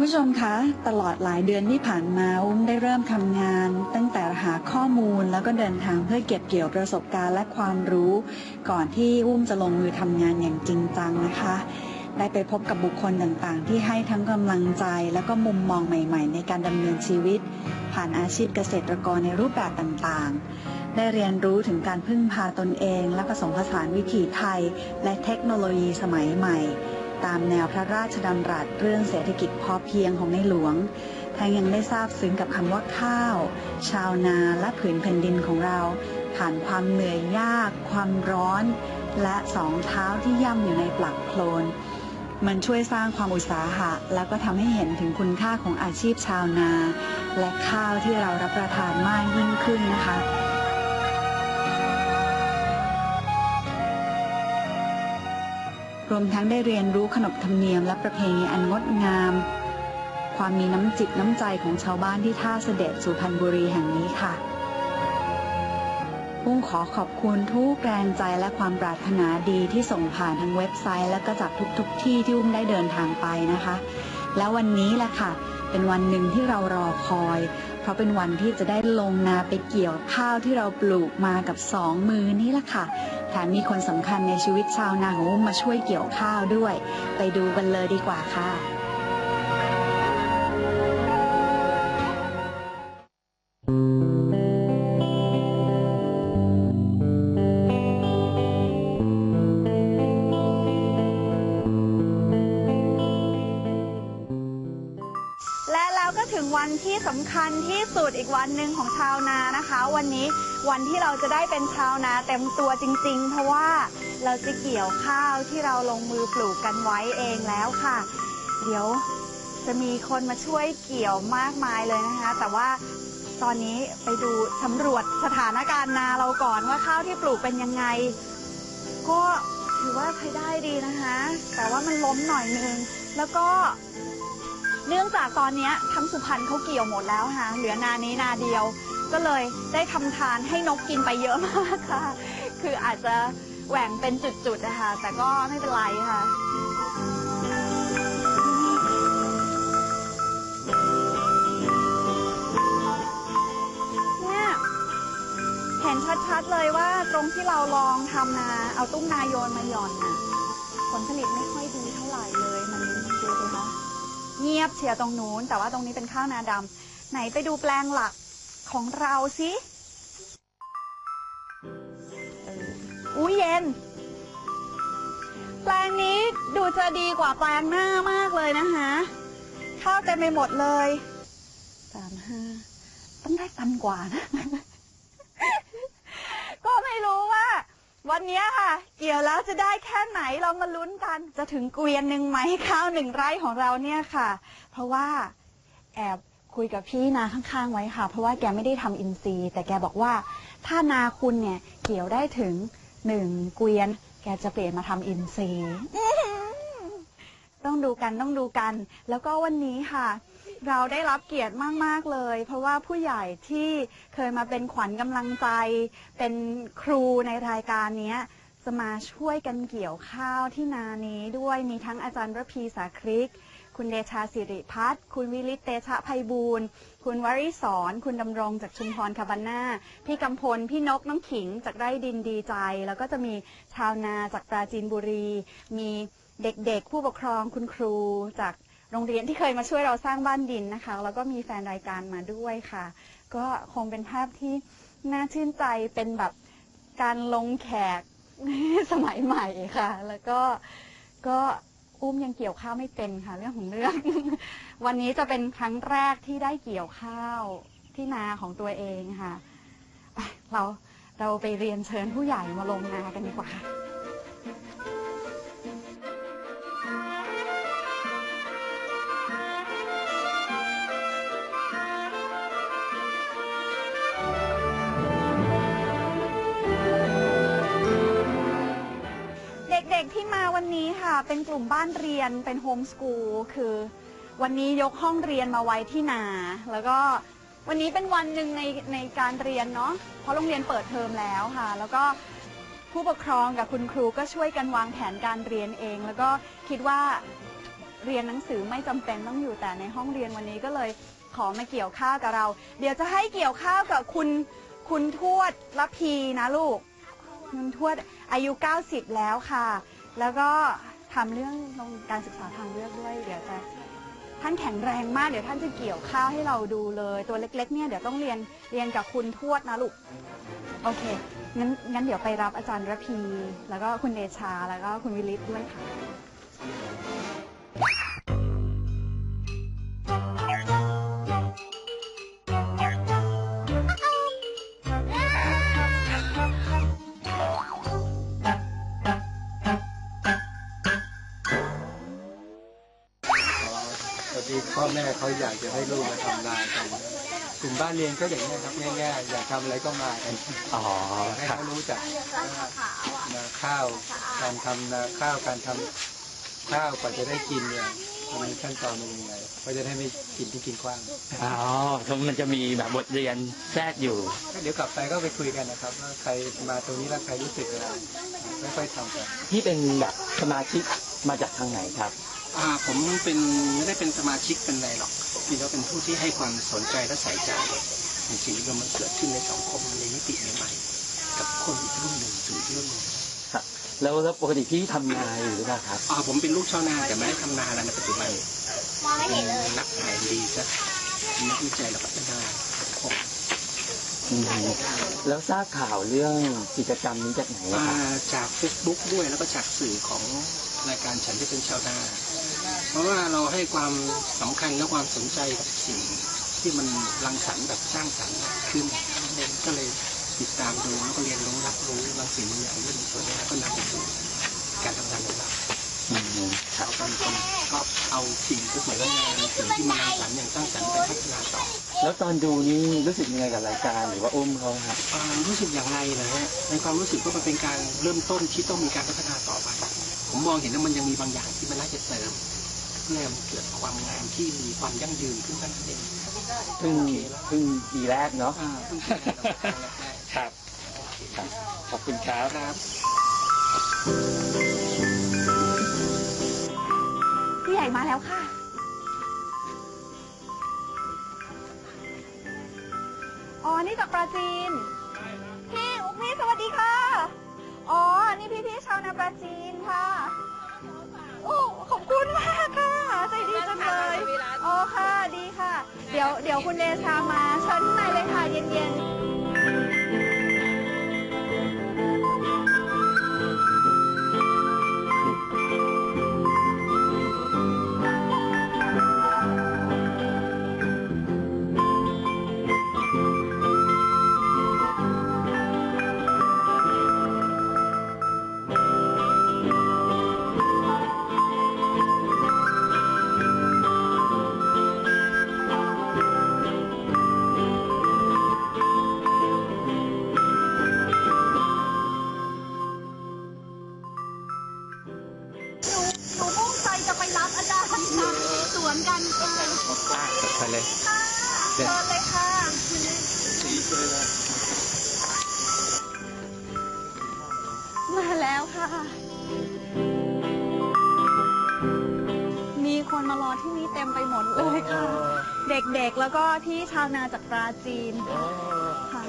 คุณผู้ชมคะตลอดหลายเดือนที่ผ่านมาอุ้มได้เริ่มทำงาน ตั้งแต่หาข้อมูลแล้วก็เดินทางเพื่อเก็บเกี่ยวประสบการณ์และความรู้ ก่อนที่อุ้มจะลงมือทำงานอย่างจริงจังนะคะ ได้ไปพบกับบุคคลต่างๆ ที่ให้ทั้งกำลังใจ และก็มุมมองใหม่ ๆ ในการดำเนินชีวิต ผ่านอาชีพเกษตรกรในรูปแบบต่างๆ ได้เรียนรู้ถึงการพึ่งพาตนเอง และผสมผสานวิถีไทย และเทคโนโลยีสมัยใหม่ ตามแนวพระราชดำรัสเรื่องเศรษฐกิจพอเพียงของในหลวง ทั้งยังได้ทราบซึ้งกับคำว่าข้าว ชาวนาและผืนแผ่นดินของเรา ผ่านความเหนื่อยยาก ความร้อน และสองเท้าที่ย่ำอยู่ในปลักโคลน มันช่วยสร้างความอุตสาหะ แล้วก็ทำให้เห็นถึงคุณค่าของอาชีพชาวนา และข้าวที่เรารับประทานมากยิ่งขึ้นนะคะ รวมทั้งได้เรียนรู้ขนบธรรมเนียมและประเพณีอันงดงาม ความมีน้ำจิตน้ำใจของชาวบ้านที่ท่าเสด็จสุพรรณบุรีแห่งนี้ค่ะพุ่งขอขอบคุณทุกแรงใจและความปรารถนาดีที่ส่งผ่านทางเว็บไซต์ และก็จากทุกๆทที่ที่อุ้มได้เดินทางไปนะคะ แล้ววันนี้แหละค่ะ เป็นวันหนึ่งที่เรารอคอย เพราะเป็นวันที่จะได้ลงนาไปเกี่ยวข้าวที่เราปลูกมากับสองมือนี่แหละค่ะ แถมมีคนสำคัญในชีวิตชาวนาของอุ้มมาช่วยเกี่ยวข้าวด้วย ไปดูกันเลยดีกว่าค่ะและแล้วก็ถึงวันที่สำคัญที่สุดอีกวันหนึ่งของชาวนานะคะ วันนี้ วันที่เราจะได้เป็นชาวนาเต็มตัวจริง ๆ เพราะว่าเราจะเกี่ยวข้าวที่เราลงมือปลูกกันไว้เองแล้วค่ะ เดี๋ยวจะมีคนมาช่วยเกี่ยวมากมายเลยนะคะ แต่ว่าตอนนี้ไปดูสำรวจสถานการณ์นาเราก่อนว่าข้าวที่ปลูกเป็นยังไง ก็ถือว่าใช้ได้ดีนะคะ แต่ว่ามันล้มหน่อยนึง แล้วก็เนื่องจากตอนนี้ทั้งสุพรรณเขาเกี่ยวหมดแล้วค่ะ เหลือนานี้นาเดียว ก็เลยได้ทำทานให้นกกินไปเยอะมากค่ะ คืออาจจะแหว่งเป็นจุดๆนะคะแต่ก็ไม่เป็นไรค่ะ เนี่ย เห็นชัดๆเลยว่าตรงที่เราลองทำนา เอาตุ้มนาโยนมาหย่อนน่ะ ผลผลิตไม่ค่อยดีเท่าไหร่เลย มันดูสิคะเงียบเชียร์ตรงนู้น แต่ว่าตรงนี้เป็นข้าวนาดำไหนไปดูแปลงหลัก ของเราสิเอออุ้ยเย็น แปลงนี้ดูจะดีกว่าแปลงหน้ามากเลยนะคะข้าวเต็มไปหมดเลยสามห้าต้องได้ตันกว่านะก็ไม่รู้ว่า วันเนี้ยค่ะ เกี่ยวแล้วจะได้แค่ไหนเรามาลุ้นกัน จะถึงเกวียนหนึ่งไหมข้าวหนึ่งไร่ของเราเนี่ยค่ะ เพราะว่าแอบ คุยกับพี่นาข้างๆไว้ค่ะ เพราะว่าแกไม่ได้ทำอินทรีย์แต่แกบอกว่าถ้านาคุณเนี่ยเกี่ยวได้ถึงหนึ่งเกวียน แกจะเปลี่ยนมาทำอินทรีย์ ต้องดูกันต้องดูกัน แล้วก็วันนี้ค่ะ เราได้รับเกียรติมาก ๆ เลย เพราะว่าผู้ใหญ่ที่เคยมาเป็นขวัญกำลังใจ เป็นครูในรายการเนี้ยจะมาช่วยกันเกี่ยวข้าวที่นานี้ด้วยมีทั้งอาจารย์ระพีสาคริก คุณเดชาสิริพัฒน์คุณวิริตเตชะภัยบูรณ์คุณวริศรคุณดำรงจากชุมพรคาบาน่าพี่กำพล พี่นกน้องขิงจากไร่ดินดีใจ แล้วก็จะมีชาวนาจากปราจีนบุรี มีเด็กๆ ผู้ปกครองคุณครูจากโรงเรียนที่เคยมาช่วยเราสร้างบ้านดินนะคะ แล้วก็มีแฟนรายการมาด้วยค่ะ ก็คงเป็นภาพที่น่าชื่นใจเป็นแบบการลงแขกสมัยใหม่ค่ะ แล้วก็ก็ อุ้มยังเกี่ยวข้าวไม่เป็นค่ะ เรื่องของเรื่อง วันนี้จะเป็นครั้งแรกที่ได้เกี่ยวข้าวที่นาของตัวเองค่ะ เราเราไปเรียนเชิญผู้ใหญ่มาลงนากันดีกว่า ด็กๆที่มาวันนี้ค่ะ เป็นกลุ่มบ้านเรียนเป็นโฮมสกูลคือวันนี้ยกห้องเรียนมาไว้ที่นา แล้วก็วันนี้เป็นวันหนึ่งในในการเรียนเนาะเพราะโรงเรียนเปิดเทอมแล้วค่ะ แล้วก็ผู้ปกครองกับคุณครูก็ช่วยกันวางแผนการเรียนเอง แล้วก็คิดว่าเรียนหนังสือไม่จำเป็นต้องอยู่แต่ในห้องเรียนวันนี้ก็เลยขอมาเกี่ยวข้าวกับเรา เดี๋ยวจะให้เกี่ยวข้าวกับคุณคุณทวดละพีนะลูก คุณทวดอายุ 90 แล้วค่ะ แล้วก็ทำเรื่องการศึกษาทางเลือกด้วย เดี๋ยวจะท่านแข็งแรงมาก เดี๋ยวท่านจะเกี่ยวข้าวให้เราดูเลย ตัวเล็กๆเนี่ยเดี๋ยวต้องเรียนเรียนกับคุณทวดนะลูก โอเค งั้นงั้นเดี๋ยวไปรับอาจารย์ระพี แล้วก็คุณเดชา แล้วก็คุณวิลิตด้วยค่ะ พอดีพ่อแม่เขาอยากจะให้ลูกมาทำนากันกลุ่มบ้านเรียนก็อย่างนี้ยครับง่ายๆอยากทำอะไรก็มากันอ๋อให้ครับเขารู้จักนาข้าวการทำนาข้าวการทำข้าวกว่าจะได้กินเนี่ยมันมีขั้นตอนเป็นยังไงก็จะได้ไม่กินที่กินกว้างอ๋อมันจะมีแบบบทเรียนแทรกอยู่ก็เดี๋ยวกลับไปก็ไปคุยกันนะครับว่าใครมาตรงนี้แล้วใครรู้สึกอะไรไม่ค่อยทำกันที่เป็นแบบสมาชิกมาจากทางไหนครับ อ่าผมเป็นไม่ได้เป็นสมาชิกเป็นอะไรหรอกที่เราเป็นผู้ที่ให้ความสนใจและใส่ใจในสิ่งที่กำลังเกิดขึ้นในสังคมในมิติใหม่ๆกับคนอีกรุ่นหนึ่งถึงอีกรุ่นหนึ่งครับแล้วแล้วปกติพี่ทำนาอยู่หรือเปล่าครับอ่าผมเป็นลูกชาวนาแต่ไม่ได้ทำนาแล้วในปัจจุบันมองไม่เห็นเลยนักแผนดีซะนักวิจัยและพัฒนาสังคมอืมแล้วทราบข่าวเรื่องกิจกรรมนี้จากไหนอะมาครับจาก Facebook ด้วยแล้วก็จากสื่อของรายการฉันที่เป็นชาวนา เพราะว่าเราให้ความสำคัญและความสนใจกับสิ่งที่มันรังสรรค์แบบสร้างสรรค์ขึ้นเด็กก็เลยติดตามดูแล้วก็เรียนรู้รับรู้บางสิ่งบางอย่างที่มีส่วนนี้ก็นำไปสู่การทำงานของเราเอาคนคนก็เอาสิ่งที่สวยงามสิ่งที่มันรังสรรค์อย่างสร้างสรรค์ไปพัฒนาต่อ แล้วตอนดูนี่รู้สึกยังไงกับรายการหรือว่าอุ้มเขาครับรู้สึกอย่างไรนะฮะในความรู้สึกว่ามันเป็นการเริ่มต้นที่ต้องมีการพัฒนาต่อไป ผมมองเห็นว่ามันยังมีบางอย่างที่มันน่าจะเสริม เพื่อให้มันเกิดความงามที่มีความยั่งยืนขึ้นตั้งแต่เด็กเพิ่งเพิ่งปีแรกเนาะอ่าเพิ่งเป็นการทำงานแรกครับครับขอบคุณครับๆครับพี่ใหญ่มาแล้วค่ะอ๋อ นี่จากปราจีน พี่ อุ๊กพี่ สวัสดีค่ะ อ๋อ นี่พี่พี่ๆชาวนาปราจีนค่ะ จดีจังเลยอ๋อค่ะ ดีค่ะ เดี๋ยวเดี๋ยวคุณเดชามาเชิญ คนมารอที่นี่เต็มไปหมดเลยค่ะ เด็กๆ แล้วก็พี่ชาวนาจากปราจีนค่ะ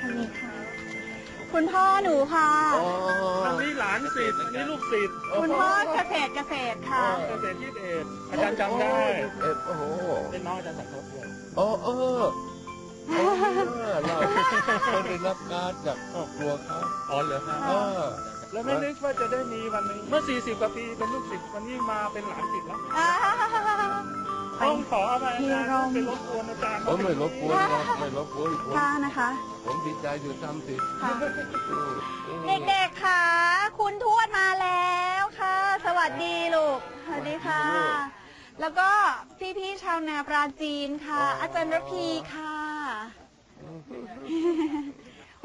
อันนี้ค่ะ คุณพ่อหนูค่ะ อันนี้หลานศิษย์อันนี้ลูกศิษย์คุณพ่อเกษตรเกษตรค่ะ เกษตรยี่สิบเอ็ดอาจารย์จำได้เอ็ดโอ้โหเป็นน้องอาจารย์สังคมด้วยโอ้เออเออเราคนได้รับการจากครอบครัวเขาอ๋อเหรอฮะเออ แล้วไม่นึกว่าจะได้มีวันนี้เมื่อ 40 กว่าปีเป็นลูกศิษย์วันนี้มาเป็นหลานศิษย์แล้วอ่าไปต้องขออภัยอาจารย์พี่รองเป็นรบกวนอาจารย์ผมไม่รบกวนนะไม่รบกวนผมค่ะนะคะ ผมดีใจอยู่ทำสิค่ะอืมอืมเด็กๆค่ะ คุณทวดมาแล้วค่ะ สวัสดีลูก สวัสดีค่ะ แล้วก็พี่ๆชาวนาปราจีนค่ะ อาจารย์ระพีค่ะ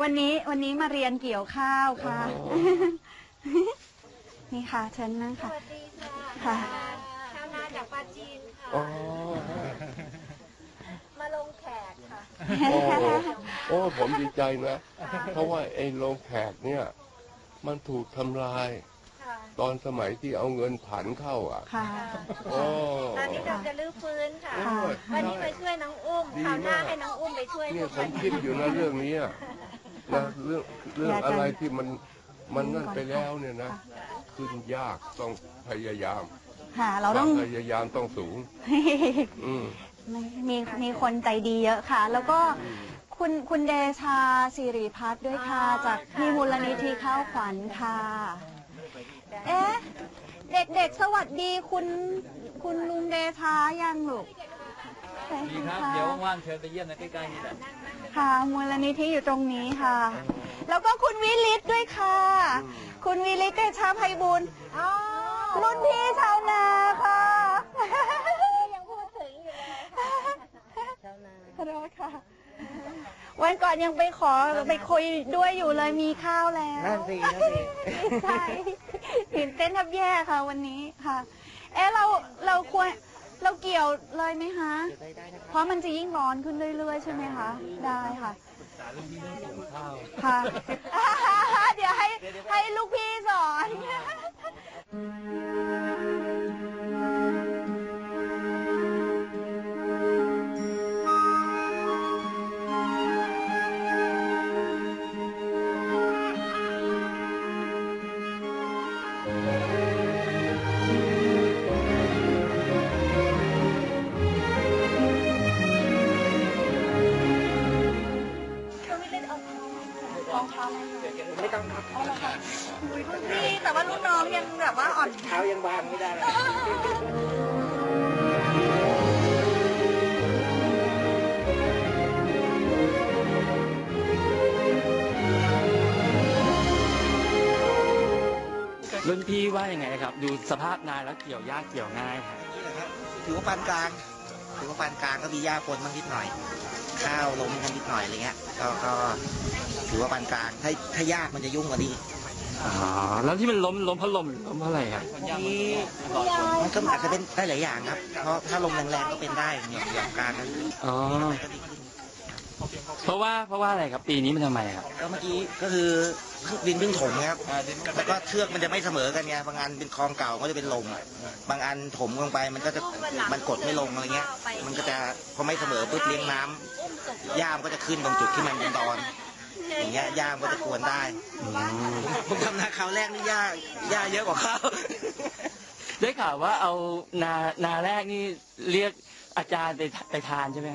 วันนี้วันนี้มาเรียนเกี่ยวข้าวค่ะนี่ค่ะเชิญนั่งค่ะค่ะ อ๋อมาลงแขกค่ะ โอ้โอ้ผมดีใจนะ เพราะว่าไอ้โรงแขกเนี่ย มันถูกทำลายตอนสมัยที่เอาเงินผันเข้าอะ ค่ะ โอ้ ตอนนี้เราจะลื้อฟื้นค่ะค่ะวันนี้ไปช่วยน้องอุ้มดีคราวหน้ามาก ให้น้องอุ้มไปช่วยเนี่ทุยกผวัมนคิดอยู่นะเรื่องนี้อะ นะเรื่องเรื่องอะไรที่มันมันนั่นไปแล้วเนี่ยนะขึ้นยากต้องพยายามค่ะ เราคต้วาอมงพยายามต้องสูงอืมมีมีคนใจดีเยอะค่ะ แล้วก็คุณคุณเดชาสิริพัฒน์ด้วยค่ะ จากที่มูลนิธิข้าวขวัญค่ะ เอ๊ะ เด็กๆ สวัสดีคุณคุณลุงเดชายังลูก ดีครับเดี๋ยวว่างๆเชิญไปเยี่ยมนะใกล้ๆนี่แหละค่ะมูลนิธิอยู่ตรงนี้ค่ะ แล้วก็คุณวิลิตด้วยค่ะ คุณวิลิตเดชาไพบุญรุ่นพี่ชาวนาค่ะยังพูดถึงอยู่เลยชาวนาขอโทษค่ะ วันก่อนยังไปขอไปคุยด้วยอยู่เลยมีข้าวแล้วนั่นสินั่นสิ ใช่ตื่นเต้นแทบแย่ค่ะวันนี้ค่ะ เอ๊ะเราเราควร เราเกี่ยวเลยไหมคะ เพราะมันจะยิ่งร้อนขึ้นเรื่อยๆ ใช่ไหมคะ ได้ค่ะ ค่ะ เดี๋ยวให้ให้ลูกพี่สอนนี่ รุ่นพี่ว่ายังไงครับ ดูสภาพนายแล้วเกี่ยวยากเกี่ยวง่ายครับนี่แหละครับถือว่าปานกลางถือว่าปานกลางก็มีหญ้าปนบ้างนิดหน่อย ข้าวล้มกันนิดหน่อยอะไรเงี้ยก็ก็ถือว่าปานกลางถ้าถ้ายากมันจะยุ่งกว่านี้อ๋อแล้วที่มันล้มล้มเพราะลมหรือล้มเพราะอะไรครับนี่มันก็อาจจะเป็นได้หลายอย่างครับ เพราะถ้าลมแรงๆก็เป็นได้เนี่ยอย่างกลางนั้นอ๋อก็ดีขึ้น เพราะว่าเพราะว่าอะไรครับปีนี้มันทำไมครับก็เมื่อกี้ก็คือดินเพิ่งถมครับแล้วก็เชือกมันจะไม่เสมอกันไงบางอันเป็นคลองเก่าก็จะเป็นลมบางอันถมลงไปมันก็จะมันกดไม่ลงอะไรเงี้ย มันก็จะพอไม่เสมอปุ๊บเลี้ยงน้ำหญ้ามนก็จะขึ้นตรงจุดที่มันเป็นดอนอย่างเงี้ยหญ้ามนก็จะกวนได้ผมทำนาคราวแรกนี่หญ้าหญ้าเยอะกว่าข้าวได้ข่าวว่าเอานานาแรกนี่เรียกอาจารย์ไปไปทานใช่ไหม